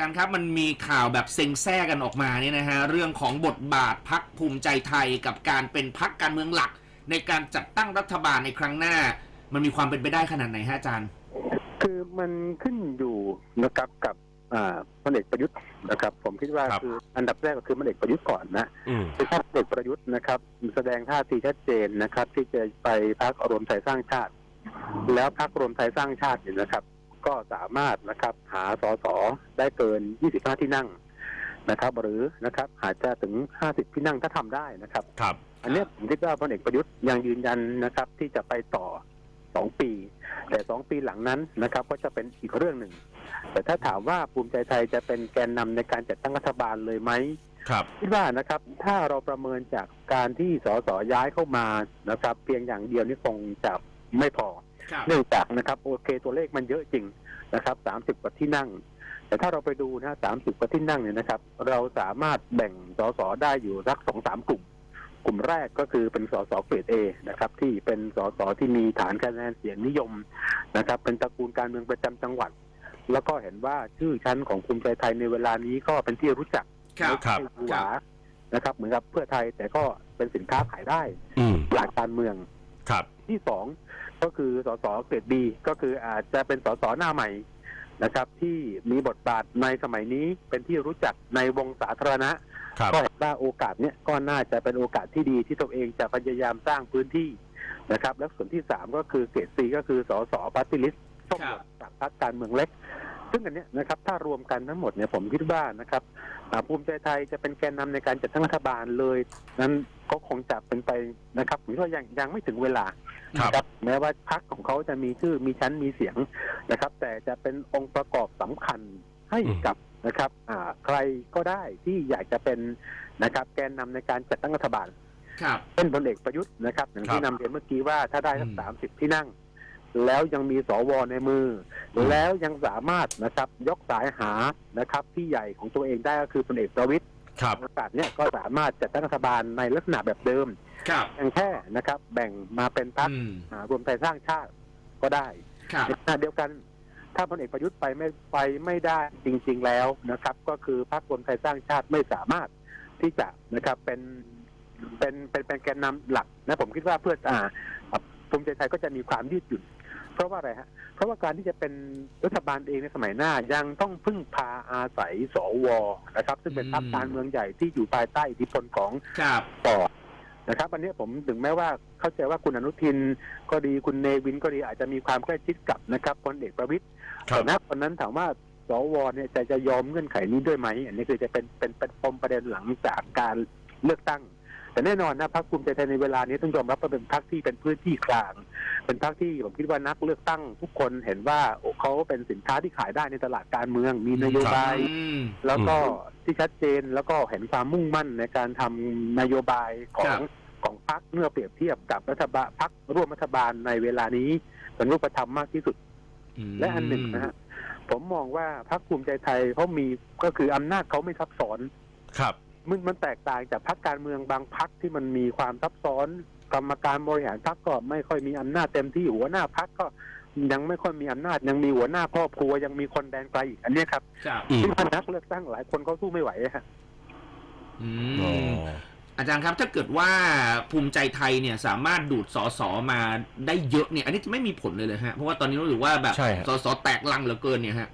จารย์ครับมันมีข่าวแบบเซ็งแซ่กันออกมาเนี่ยนะฮะเรื่องของบทบาทพักภูมิใจไทยกับการเป็นพักการเมืองหลัก ในการจัดตั้งรัฐบาลในครั้งหน้า มันมีความเป็นไปได้ขนาดไหนฮะอาจารย์ คือมันขึ้นอยู่นะครับกับอ่าพลเอกประยุทธ์นะครับ ผมคิดว่าครับคืออันดับแรกก็คือพลเอกประยุทธ์ก่อนนะอืมคือถ้าพลเอกประยุทธ์นะครับ แสดงท่าทีชัดเจนนะครับ ที่จะไปพักรวมไทยสร้างชาติ แล้วพักรวมไทยสร้างชาติเนี่ยนะครับ ก็สามารถนะครับ หาสสได้เกิน 25 ที่นั่งนะครับ หรือนะครับอาจจะถึง 50 ที่นั่งถ้าทำได้นะครับ ครับ อันเนี้ยผมคิดว่าพลเอกประยุทธ์ยังยืนยันนะครับ ที่จะไปต่อสองปี แต่สองปีหลังนั้นนะครับ ก็จะเป็นอีกเรื่องหนึ่ง แต่ถ้าถามว่าภูมิใจไทยจะเป็นแกนนำในการจัดตั้งรัฐบาลเลยไหมครับคิดว่านะครับ ถ้าเราประเมินจากการที่สสย้ายเข้ามานะครับ เพียงอย่างเดียวนี่คงจะไม่พอครับ เนื่องจากนะครับโอเคตัวเลขมันเยอะจริงนะครับสามสิบกว่าที่นั่ง แต่ถ้าเราไปดูนะสามสิบกว่าที่นั่งเนี่ยนะครับ เราสามารถแบ่งสสได้อยู่สักสองสามกลุ่ม กลุ่มแรกก็คือเป็นสสเกรดเอนะครับที่เป็นสสที่มีฐานคะแนนเสียงนิยมนะครับ เป็นตระกูลการเมืองประจำจังหวัด แล้วก็เห็นว่าชื่อชั้นของภูมิใจไทยในเวลานี้ก็เป็นที่รู้จักครับครับไม่ใช่หวานะครับ เหมือนกับเพื่อไทยแต่ก็เป็นสินค้าขายได้อืมหลักการเมืองครับที่สอง ก็คือสสเกรดบีก็คืออาจจะเป็นสสหน้าใหม่นะครับ ที่มีบทบาทในสมัยนี้เป็นที่รู้จักในวงสาธารณะครับก็เห็นว่าโอกาสเนี้ยก็น่าจะเป็นโอกาสที่ดีที่ตัวเองจะพยายามสร้างพื้นที่นะครับ และส่วนที่สามก็คือเกรดซีก็คือสสปาร์ติลิสช่องครับจากพรรคการเมืองเล็ก ซึ่งอันเนี้ยนะครับ ถ้ารวมกันทั้งหมดเนี่ยผมคิดว่านะครับอ่าภูมิใจไทยจะเป็นแกนนำในการจัดตั้งรัฐบาลเลย นั้นก็คงจะเป็นไปนะครับผมคิดว่ายังยังไม่ถึงเวลาครับ นะครับแม้ว่าพรรคของเขาจะมีชื่อมีชั้นมีเสียงนะครับ แต่จะเป็นองค์ประกอบสำคัญให้กับนะครับอ่าใครก็ได้ที่อยากจะเป็นนะครับ แกนนำในการจัดตั้งรัฐบาลครับเป็นพลเอกประยุทธ์นะครับอย่างที่ครับนำเรียนเมื่อกี้ว่าถ้าได้สักอืมสามสิบที่นั่ง แล้วยังมีสวในมืออมแล้วยังสามารถนะครับยกสายหานะครับ ที่ใหญ่ของตัวเองได้ก็คือพลเอกประวิตย ครับโอกาสเนี้ยก็สามารถจัดตั้งรัฐบาลในลักษณะแบบเดิมครับเพียงแค่นะครับ แบ่งมาเป็นพรรคอืมอ่ารวมไทยสร้างชาติก็ได้ครับในขณะเดียวกัน ถ้าพลเอกประยุทธ์ไปไม่ไปไม่ได้จริง ๆแล้วนะครับ ก็คือพรรครวมไทยสร้างชาติไม่สามารถที่จะนะครับเป็นเป็นเป็นเป็นแกนนำหลักนะผมคิดว่าเพื่ออ่าภูมิใจไทยก็จะมีความยืดหยุ่นเพ ราะว่าอะไรฮะ เพราะว่าการที่จะเป็นรัฐบาลเองในสมัยหน้ายังต้องพึ่งพาอาศัยสวนะครับ ซึ่งเป็นพรรคอืมการเมืองใหญ่ที่อยู่ภายใต้อิทธิพลของครับต่อนะครับวันนี้ผมถึงแม้ว่าเข้าใจว่าคุณอนุทินก็ดีคุณเนวินก็ดีอาจจะมีความใกล้ชิดกับนะครับพลเอกประวิตยครัแต่บณตอนนั้นถามว่าสวเนี่ยจะจะยอมเงื่อนไขนี้ด้วยไหมอันนี้คือจะเป็นเป็นเป็นปมประเด็นหลังจากการเลือกตั้ง แต่แน่นอนนะพรรคภูมิใจไทยในเวลานี้ต้องยอมรับว่าเป็นพรรคที่เป็นพื้นที่กลาง เป็นพรรคที่ผมคิดว่านักเลือกตั้งทุกคนเห็นว่าโอ้เขาเป็นสินค้าที่ขายได้ในตลาดการเมือง มีนโยบายอืมแล้วก็ที่ชัดเจนแล้วก็เห็นความมุ่งมั่นในการทำนโยบายขอครังบของพรรคเมื่อเปรียบเทียบกับรัฐบาลพรรคร่วมรัฐบาลในเวลานี้เป็นรูปธรรมมากที่สุดมและอันหนึ่งนะฮะผมมองว่าพรรคภูมิใจไทยเขามีก็คืออำนาจเขาไม่ซับซ้อนครับ มันมันแตกต่างจากพรรคการเมืองบางพรรคที่มันมีความซับซ้อน กรรมการบริหารพรรคก็ไม่ค่อยมีอำนาจเต็มที่หัวหน้าพรรคก็ยังไม่ค่อยมีอำนาจยังมีหัวหน้าครอบครัวยังมีคนแดนไกลอีกอันเนี้ยครับครับอืมที่พนักเลือกตั้งหลายคนเขาสู้ไม่ไหวอะฮะอือ๋อมอาจารย์ครับถ้าเกิดว่าภูมิใจไทยเนี่ยสามารถดูดสอสอมาได้เยอะเนี่ย อันนี้จะไม่มีผลเลยเลยฮะเพราะว่าตอนนี้รู้สึกว่าแบบใช่ฮะสอสอแตกลังเหลือเกินเนี่ยฮะ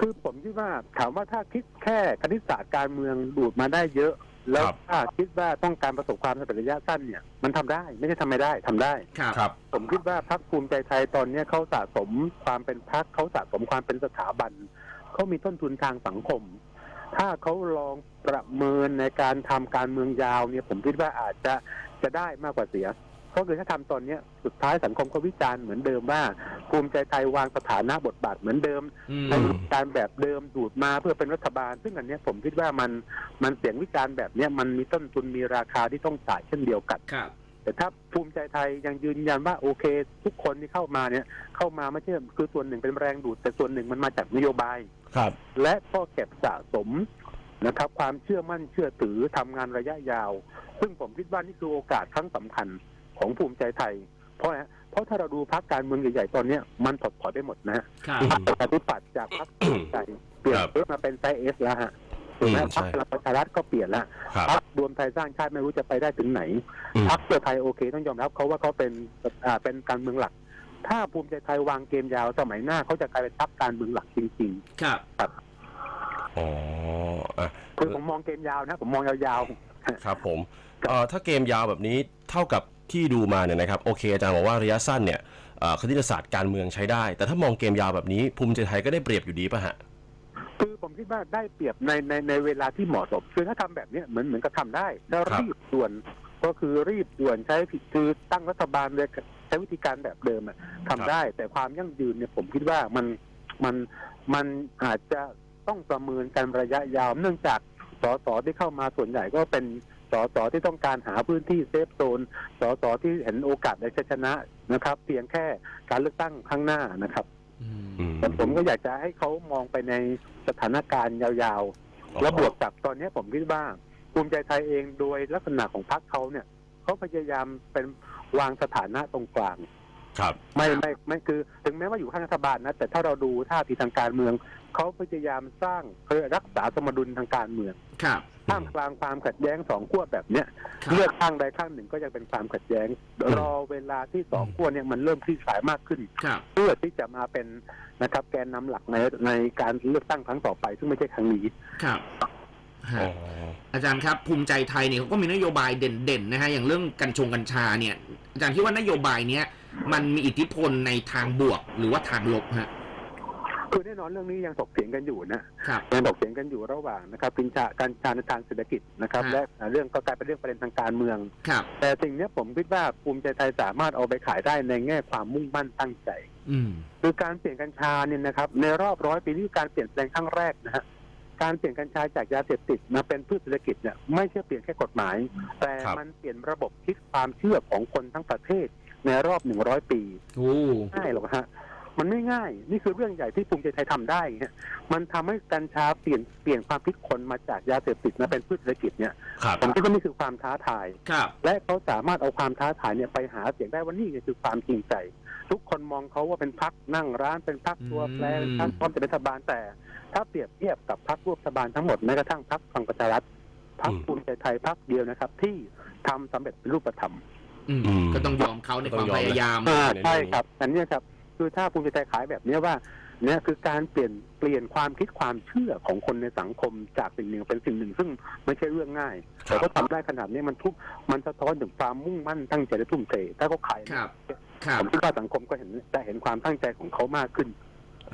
คือผมคิดว่าถามว่าถ้าคิดแค่คณิตศาสตร์การเมืองดูดมาได้เยอะ แล้วครับ ถ้าคิดว่าต้องการประสบความสำเร็จระยะสั้นเนี่ย มันทำได้ไม่ใช่ทำไม่ได้ทำได้ ครับ ครับ ผมคิดว่าพรรคภูมิใจไทยตอนเนี้ยเขาสะสมความเป็นพรรคเขาสะสมความเป็นสถาบันเขามีต้นทุนทางสังคม ถ้าเขาลองประเมินในการทำการเมืองยาวเนี่ย ผมคิดว่าอาจจะจะได้มากกว่าเสีย ก็คือถ้าทำตอนเนี้ยสุดท้ายสังคมก็วิจารณ์เหมือนเดิมว่า ภูมิใจไทยวางสถานะบทบาทเหมือนเดิมอืมในการแบบเดิมดูดมาเพื่อเป็นรัฐบาล ซึ่งอันเนี้ยผมคิดว่ามันมันเสียงวิจารณ์แบบเนี้ยมันมีต้นทุนมีราคาที่ต้องจ่ายเช่นเดียวกันครับแต่ถ้าภูมิใจไทยยังยืนยันว่าโอเค ทุกคนที่เข้ามาเนี่ย เข้ามาไม่ใช่คือส่วนหนึ่งเป็นแรงดูด แต่ส่วนหนึ่งมันมาจากนโยบายครับ และก็เก็บสะสมนะครับ ความเชื่อมั่นเชื่อถือทำงานระยะยาว ซึ่งผมคิดว่านี่คือโอกาสครั้งสำคัญ ของภูมิใจไทย เพราะอะไรฮะเพราะถ้าเราดูพรรคการเมืองใหญ่ๆตอนเนี้ยมันถดถอยไปหมดนะฮะครับอืมพรรคประชาธิปัตย์จากพรรคภูมิใจเปลี่ยนครับรถมาเป็นไซส์เอสแล้วฮะถูกไหมอืมพรรคใช่พลังประชารัฐก็เปลี่ยนละครับพรรครวมไทยสร้างชาติไม่รู้จะไปได้ถึงไหนอืมพรรคเพื่อไทยโอเคต้องยอมรับเขาว่าเขาเป็นอ่าเป็นการเมืองหลัก ถ้าภูมิใจไทยวางเกมยาวสมัยหน้าเขาจะกลายเป็นพรรคการเมืองหลักจริงครับอ๋ออะๆคือผมมองเกมยาวนะ ผมมองยาวครับผมเอ่อถ้าเกมยาวแบบนี้เท่ากับ ที่ดูมาเนี่ยนะครับโอเคอาจารย์บอกว่าระยะสั้นเนี่ยเอ่อคณิตศาสตร์การเมืองใช้ได้ แต่ถ้ามองเกมยาวแบบนี้ภูมิใจไทยก็ได้เปรียบอยู่ดีป่ะฮะๆคือผมคิดว่าได้เปรียบในในในเวลาที่เหมาะสมคือถ้าทำแบบเนี้ยเหมือนเหมือนกับทำได้ถ้าครับรีบด่วนก็คือรีบด่วนใช้ผิดคือตั้งรัฐบาลเลยใช้วิธีการแบบเดิมอะทำได้ แต่ความยั่งยืนเนี่ยผมคิดว่ามันมันมันอาจจะต้องประเมินกันระยะยาว เนื่องจากสสที่เข้ามาส่วนใหญ่ก็เป็น สสที่ต้องการหาพื้นที่เซฟโซน สสที่เห็นโอกาสในชัยชนะนะครับ เพียงแค่การเลือกตั้งข้างหน้านะครับอืมอืมแต่ผมก็อยากจะให้เขามองไปในสถานการณ์ยาวๆ แล้วบวกกับตอนนี้ผมคิดว่าภูมิใจไทยเองโดยลักษณะของพรรคเขาเนี่ยเขาพยายามเป็นวางสถานะตรงกลาง ครับ ไม่ไม่ไม่คือถึงแม้ว่าอยู่ข้างรัฐบาลนะ แต่ถ้าเราดูท่าทีทางการเมือง เขาพยายามสร้างเขาเรียกรักษาสมดุลทางการเมืองครับท่ามกลางความขัดแย้งสองขั้วแบบเนี้ยครับเลือกข้างใดข้างหนึ่งก็ยังเป็นความขัดแย้ง รอเวลาที่สองขั้วเนี่ยมันเริ่มคลี่คลายมากขึ้นครับเพื่อที่จะมาเป็นนะครับ แกนนำหลักในในการเลือกตั้งครั้งต่อไป ซึ่งไม่ใช่ครั้งนี้ครับ ฮะอ๋ออาจารย์ครับภูมิใจไทยเนี่ยเขาก็มีนโยบายเด่นๆนะฮะอย่างเรื่องกัญชงกัญชาเนี่ย อาจารย์คิดว่านโยบายเนี้ยมันมีอิทธิพลในทางบวกหรือว่าทางลบฮะคือแน่นอนเรื่องนี้ยังถกเถียงกันอยู่นะครับยังถกเถียงกันอยู่ระหว่างนะครับกัญชาการชาในทางเศรษฐกิจนะครับฮะและเรื่องก็กลายเป็นเรื่องประเด็นทางการเมืองครับแต่สิ่งเนี้ยผมคิดว่าภูมิใจไทยสามารถเอาไปขายได้ในแง่ความมุ่งมั่นตั้งใจอืมคือการเปลี่ยนกัญชาเนี่ยนะครับ ในรอบร้อยปีนี่คือการเปลี่ยนแปลงครั้งแรกนะฮะ การเปลี่ยนกัญชาจากยาเสพติดมาเป็นพืชเศรษฐกิจเนี่ยไม่ใช่เปลี่ยนแค่กฎหมาย แต่ครับมันเปลี่ยนระบบคิดความเชื่อของคนทั้งประเทศในรอบหนึ่งร้อยปีโอ้ง่ายหรอกฮะมันไม่ง่าย นี่คือเรื่องใหญ่ที่ภูมิใจไทยทำได้ฮะมันทำให้กัญชาเปลี่ยนเปลี่ยนความคิดคนมาจากยาเสพติดมาเป็นพืชเศรษฐกิจเนี่ยครับผมคิดว่านี่คือความท้าทายครับและเขาสามารถเอาความท้าทายเนี่ยไปหาเสียงได้ว่านี่คือความจริงใจ ทุกคนมองเขาว่าเป็นพักนั่งร้านเป็นพักตัวแปรอืมพักพร้อมจะเป็นรัฐบาลแต่ ถ้าเปรียบเทียบกับพักร่วมรัฐบาลทั้งหมดแม้กระทั่งพักพลังประชารัฐพักอืมภูมิใจไทยพักเดียวนะครับ ที่ทำสำเร็จเป็นรูปธรรมอืมอืมก็ต้องยอมเขาในความต้องยอมพยายามอ่าในเรื่องนี้ใช่ครับ อันเนี้ยครับ คือถ้าภูมิใจไทยขายแบบเนี้ยว่า เนี่ยคือการเปลี่ยนเปลี่ยนความคิดความเชื่อของคนในสังคมจากสิ่งหนึ่งเป็นสิ่งหนึ่ง ซึ่งไม่ใช่เรื่องง่ายครัแต่บก็ทำได้ขนาดนี้มันทุกมันสะท้อนถึงความมุ่งมั่นตั้งใจและทุ่มเทถ้าเขาขายครับครับผมคิดว่าสังคมก็เห็นจะเห็นความตั้งใจของเขามากขึ้น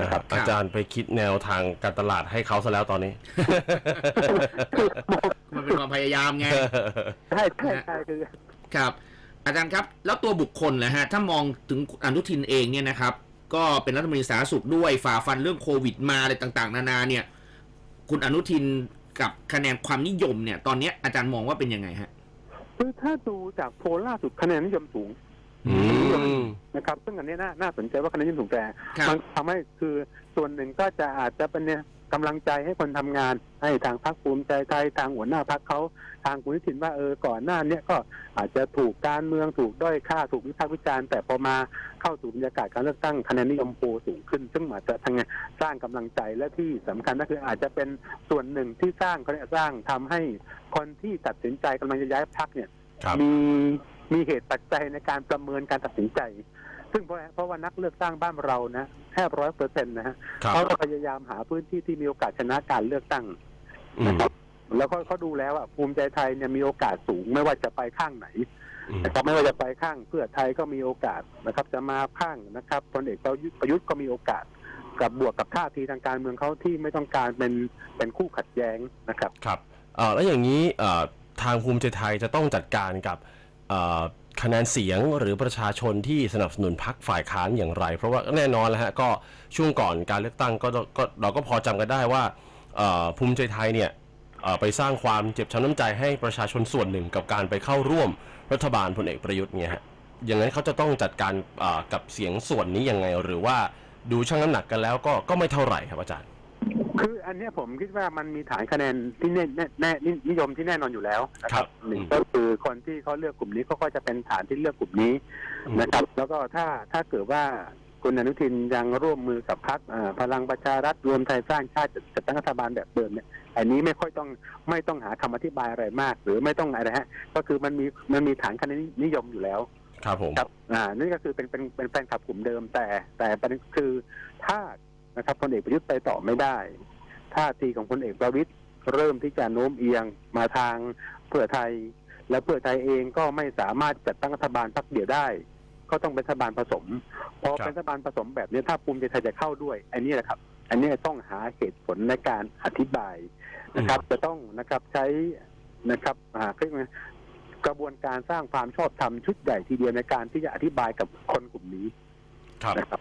นะครับอาจารย์ไปคิดแนวทางการตลาดให้เขาซะแล้วตอนนี้ มันเป็นความพยายามไงใช่ใช่ใช่คือครับ อาจารย์ครับ แล้วตัวบุคคลนะฮะ ถ้ามองถึงอนุทินเองเนี่ยนะครับ ก็เป็นรัฐมนตรีสาธารณสุขด้วยฝ่าฟันเรื่องโควิดมาอะไรต่าง ๆ นานาเนี่ย คุณอนุทินกับคะแนนความนิยมเนี่ย ตอนเนี้ยอาจารย์มองว่าเป็นยังไงฮะคือถ้าดูจากโพลล่าสุดคะแนนนิยมสูง อืม นะครับ ซึ่งอันนี้น่าน่าสนใจว่าคะแนนนิยมสูงแต่ครับ มันทำให้คือส่วนหนึ่งก็จะอาจจะเป็นเนี่ยกำลังใจให้คนทำงาน ให้ทางพรรคภูมิใจไทยทางหัวหน้าพรรคเขาทางคุณนิตินว่าเออก่อนหน้าเนี้ยก็อาจจะถูกการเมืองถูกด้อยค่าถูกวิพากษ์วิจารณ์แต่พอมาเข้าสู่บรรยากาศการเลือกตั้งคะแนนนิยมโพลสูงขึ้น ซึ่งอาจจะทางไงสร้างกำลังใจและที่สำคัญก็คืออาจจะเป็นส่วนหนึ่งที่สร้างเขาเรียกสร้างทำให้คนที่ตัดสินใจกำลังจะย้ายพรรคเนี่ย ครับ มี มีเหตุปัจจัยในการประเมินการตัดสินใจ ซึ่งเพราะเพราะว่านักเลือกตั้งบ้านเรานะแทบร้อยเปอร์เซ็นต์นะฮะครับเขาก็พยายามหาพื้นที่ที่มีโอกาสชนะการเลือกตั้งอืมนะครับแล้วก็เขาดูแล้วอะภูมิใจไทยเนี่ยมีโอกาสสูงไม่ว่าจะไปข้างไหนอืมนะครับไม่ว่าจะไปข้างเพื่อไทยก็มีโอกาสนะครับ จะมาข้างนะครับพลเอกประยุทธ์ประยุทธ์ก็มีโอกาสกับบวกกับท่าทีทางการเมืองเขาที่ไม่ต้องการเป็นเป็นคู่ขัดแย้งนะครับ ครับเอ่อแล้วอย่างนี้เอ่อทางภูมิใจไทยจะต้องจัดการกับเอ่อ คะแนนเสียงหรือประชาชนที่สนับสนุนพรรคฝ่ายค้านอย่างไร เพราะว่าแน่นอนแล้วฮะก็ช่วงก่อนการเลือกตั้งก็ก็เราก็พอจำกันได้ว่าภูมิใจไทยเนี่ยไปสร้างความเจ็บช้ำน้ำใจให้ประชาชนส่วนหนึ่งกับการไปเข้าร่วมรัฐบาลพลเอกประยุทธ์เนี่ยฮะอย่างนั้นเขาจะต้องจัดการกับเสียงส่วนนี้ยังไง หรือว่าดูชั่งน้ำหนักกันแล้วก็ก็ไม่เท่าไหร่ครับอาจารย์ คืออันเนี้ยผมคิดว่ามันมีฐานคะแนนที่แน่แน่แน่นิยมที่แน่นอนอยู่แล้วนะคครัรับบหนึ่งก็คือคนที่เขาเลือกกลุ่มนี้เขาก็จะเป็นฐานที่เลือกกลุ่มนี้นะครับ แล้วก็ถ้าถ้าเกิดว่าคุณอนุทินยังร่วมมือกับพรรคอ่าพลังประชารัฐรวมไทยสร้างชาติจัดจัดตั้งรัฐบาลแบบเดิมเนี่ยอันนี้ไม่ค่อยต้องไม่ต้องหาคำอธิบายอะไรมาก หรือไม่ต้องอะไรฮะ ก็คือมันมีมันมีฐานคะแนนนิยมอยู่แล้ว ครับผมครับอ่านี่ก็คือเป็นเป็นเป็นแฟนคลับกลุ่มเดิมแต่แต่ประเด็นคือถ้า นะครับพลเอกประยุทธ์ไปต่อไม่ได้ท่าทีของพลเอกประวิตยเริ่มที่จะโน้มเอียงมาทางเพื่อไทย และเพื่อไทยเองก็ไม่สามารถจัดตั้งรัฐบาลพักเดียวได้ ก็ต้องเป็นรัฐบาลผสมพอครับเป็นรัฐบาลผสมแบบนี้ถ้าภูมิใจไทยจะเข้าด้วย อันนี้แหละครับ อันนี้ต้องหาเหตุผลในการอธิบายนะครับ จะต้องนะครับใช้นะครับอ่าเรียกว่ากระบวนการสร้างความชอบธรรมชุดใหญ่ทีเดียวในการที่จะอธิบายกับคนกลุ่มนี้ครับนะครับ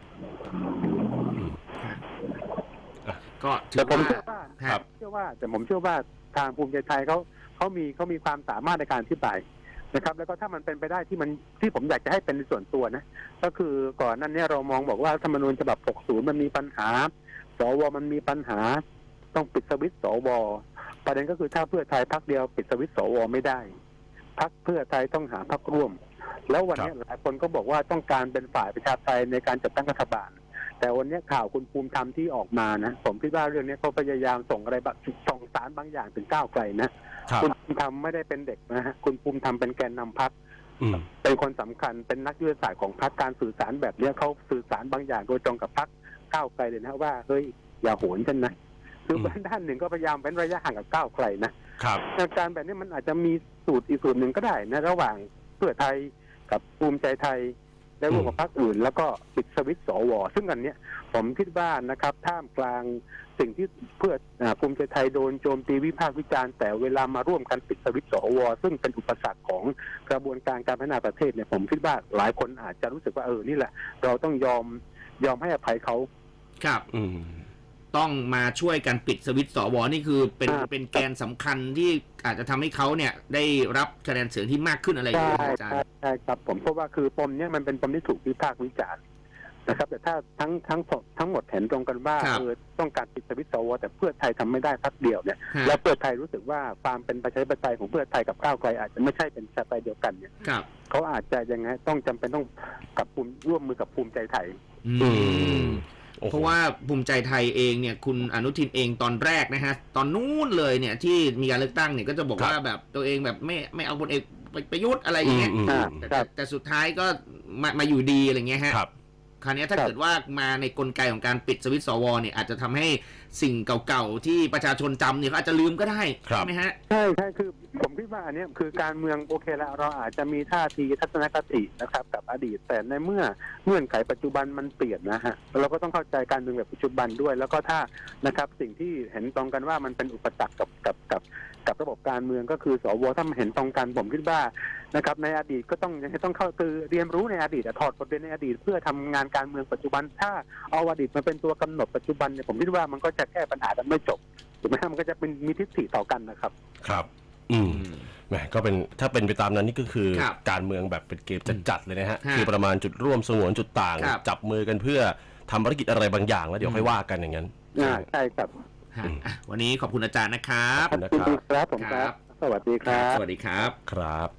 ก็ถืแต่อผมว่าเชื่อว่าครับ เชื่อว่าแต่ผมเชื่อว่าทางภูมิใจไทยเขาเขามีเขามีความสามารถในการอธิบายนะครับ แล้วก็ถ้ามันเป็นไปได้ที่มันที่ผมอยากจะให้เป็นในส่วนตัวนะ ก็คือก่อนหนั้นเนี่ยเรามองบอกว่ารัฐธรรมนูญฉบับ 60 มันมีปัญหา สวมันมีปัญหา ต้องปิดสวิตช์สวประเด็นก็คือถ้าเพื่อไทยพักเดียวปิดสวิตช์สวไม่ได้พักเพื่อไทยต้องหาพักร่วม แล้ววันนี้หลายคนก็บอกว่าต้องการเป็นฝ่ายประชาธิปไตยในการจัดตั้งรัฐบาล แต่วันนี้ข่าวคุณภูมิธรรมที่ออกมานะ ผมคิดว่าเรื่องนี้เขาพยายามส่งอะไรบางส่งสารบางอย่างถึงก้าวไกลนะครับคุณภูมิธรรมไม่ได้เป็นเด็กนะฮะคุณภูมิธรรมเป็นแกนนำพักอืมเป็นคนสำคัญเป็นนักยุทธศาสตร์ของพรรคการสื่อสารแบบเนี้ยเขาสื่อสารบางอย่างโดยตรงกับพรรคก้าวไกลเลยนะว่าเฮ้ยอย่าโหนฉันนะคืออมด้านหนึ่งก็พยายามเป็นระยะห่างกับก้าวไกลนะครับการแบบนี้มันอาจจะมีสูตรอีกสูตรหนึ่งก็ได้นะ ระหว่างเพื่อไทยกับภูมิใจไทย และร่วมกับพรรคอื่น แล้วก็ปิดสวิตช์สว ซึ่งอันเนี้ยผมคิดว่านะครับท่ามกลางสิ่งที่เพื่ออ่าภูมิใจไทยโดนโจมตีวิพากษ์วิจารณ์แต่เวลามาร่วมกันปิดสวิตช์สว ซึ่งเป็นอุปสรรคของกระบวนการการพัฒนาประเทศเนี่ยผมคิดว่าหลายคนอาจจะรู้สึกว่าเออนี่แหละ เราต้องยอมยอมให้อภัยเขาครับ อืมต้องมาช่วยกันปิดสวิตช์สวนี่คือเป็นอ่าเป็นแกนสำคัญที่อาจจะทำให้เขาเนี่ยได้รับคะแนนเสียงที่มากขึ้นอะไรอย่างใช่เงี้ยอาจารใช่ย์ ใช่ครับผมเพราะว่าคือปมเนี่ยมันเป็นปมที่ถูกวิพากษ์วิจารณ์นะครับ แต่ถ้าทั้งทั้งทั้งหมดเห็นตรงกันว่าครับเออต้องการปิดสวิตช์สวแต่เพื่อไทยทำไม่ได้พักเดียวเนี่ยฮะแล้วเพื่อไทยรู้สึกว่าความเป็นประชาธิปไตยของเพื่อไทยกับก้าวไกลอาจจะไม่ใช่เป็นประชาธิปไตยเดียวกันเนี่ยครับเขาอาจจะยังไงต้องจำเป็นต้องกับภูมิร่วมมือกับภูมิใจไทย อือืมมโอ้โห เพราะว่าภูมิใจไทยเองเนี่ยคุณอนุทินเองตอนแรกนะฮะ ตอนนู้นเลยเนี่ยที่มีการเลือกตั้งเนี่ยก็จะบอกครับว่าแบบตัวเองแบบไม่ไม่เอาพลเอกประยุทธ์อะไรอย่างเงี้ยอืมอ่าแต่ครัแต่บแต่สุดท้ายก็มามาอยู่ดีอะไรเงี้ยฮะ ครับคราวเนี้ยถ้าครับเกิดว่ามาในกลไกของการปิดสวิตช์สวเนี่ยอาจจะทำให้สิ่งเก่าๆที่ประชาชนจำเนี่ยเขาอาจจะลืมก็ได้ครับใช่ไหมฮะใช่ใช่คือผมคิดว่าอันเนี้ยคือการเมืองโอเคแล้วเราอาจจะมีท่าทีทัศนคตินะครับ กับอดีตแต่ในเมื่อเงื่อนไขปัจจุบันมันเปลี่ยนนะฮะเราก็ต้องเข้าใจการเมืองแบบปัจจุบันด้วย แล้วก็ถ้านะครับสิ่งที่เห็นตรงกันว่ามันเป็นอุปสรรคกับกับกับ กับระบบการเมืองก็คือสวถ้ามันเห็นตรงกันผมคิดว่านะครับในอดีตก็ต้องยังไงต้องเข้าคือเรียนรู้ในอดีตอะถอดบทเรียนในอดีต เพื่อทำงานการเมืองปัจจุบัน ถ้าเอาอดีตมาเป็นตัวกำหนดปัจจุบันเนี่ยผมคิดว่ามันก็จะแก้ปัญหากันไม่จบถูกไหมฮะมันก็จะเป็นมีทิฏฐิต่อกันนะครับ ครับ อืมแหมก็เป็นถ้าเป็นไปตามนั้นนี่ก็คือครับการเมืองแบบเป็นเกมจัดๆเลยนะฮะฮะคือประมาณจุดร่วมสงวนจุดต่างครับจับมือกันเพื่อทำภารกิจอะไรบางอย่างแล้วเดี๋ยวค่อยว่ากันอย่างนั้นอ่าใช่ครับ วันนี้ขอบคุณอาจารย์นะครับ ขอบคุณครับผมครับ สวัสดีครับ สวัสดีครับ ครับ